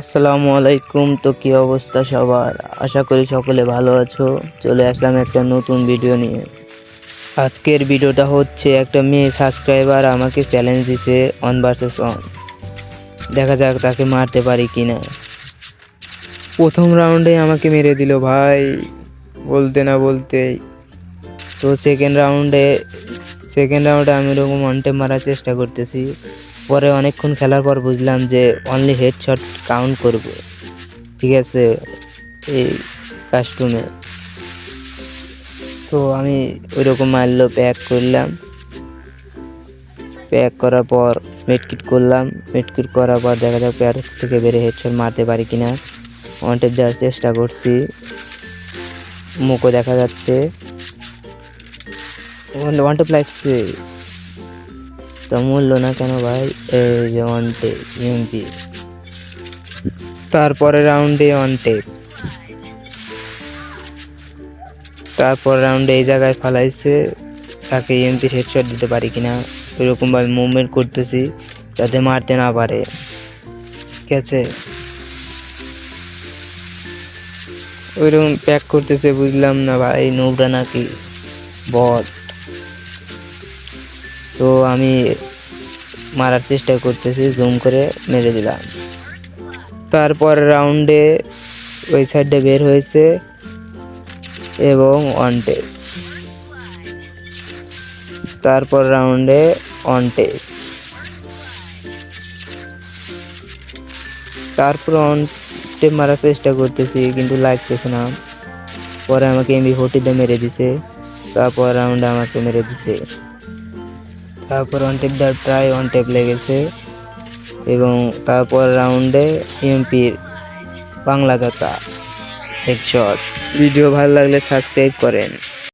আসসালামু আলাইকুম। তো কি অবস্থা সবার? আশা করি সকলে ভালো আছো। চলে আসলাম একটা নতুন ভিডিও নিয়ে। আজকের ভিডিওটা হচ্ছে একটা মেয়ে সাবস্ক্রাইবার আমাকে চ্যালেঞ্জ দিছে অন ভার্সেস অন দেখা যাক তাকে মারতে পারি কি না প্রথম রাউন্ডে আমাকে মেরে দিল ভাই, বলতে না বলতেই। তো সেকেন্ড রাউন্ডে সেকেন্ড রাউন্ডে আমি এরকম অনটে মারার চেষ্টা করতেছি। পরে অনেকক্ষণ খেলার পর বুঝলাম যে অনলি হেডশট কাউন্ট করব। ঠিক আছে? এই কাস্টমে তো আমি ওই রকম মারলো প্যাক করলাম। প্যাক করার পর মেটকিট করলাম। মেটকিট করার পর দেখা যাক প্যার থেকে বেড়ে হেডশট মারতে পারি কিনা। ওয়ান্টেড দেওয়ার চেষ্টা করছি। মুখও দেখা যাচ্ছে। ওয়ান্টেড লাগছে তো মূল্য না কেন ভাই? এই যে ওয়ানটে ইএমপি তারপরে রাউন্ডে ওয়ানটে তারপর রাউন্ডে এই জায়গায় ফালাইছে। তাকে ইএমপি হেডশট দিতে পারি কিনা? ওইরকমভাবে মুভমেন্ট করতেছি, যাতে মারতে না পারে। ঠিক আছে? ওইরকম প্যাক করতেছে, বুঝলাম না ভাই, নোবরা নাকি। বট তো আমি মারার চেষ্টা করতেছি জুম করে মেরে দিলাম। তারপর রাউন্ডে ওই সাইডে বের হয়েছে এবং ওয়ানটে তারপর রাউন্ডে ওয়ানটে তারপর ওয়ানটে মারার চেষ্টা করতেছি, কিন্তু লাগতেছে না। পরে আমাকে এমবি ফোর্টিতে মেরে দিছে, তারপর রাউন্ডে আমাকে মেরে দিছে। তারপর ওয়ান টেপ দেওয়ার প্রায় ওয়ান টেপ লেগেছে। এবং তারপর রাউন্ডে এমপির বাংলা যাতা হেডশট ভিডিও ভালো লাগলে সাবস্ক্রাইব করেন।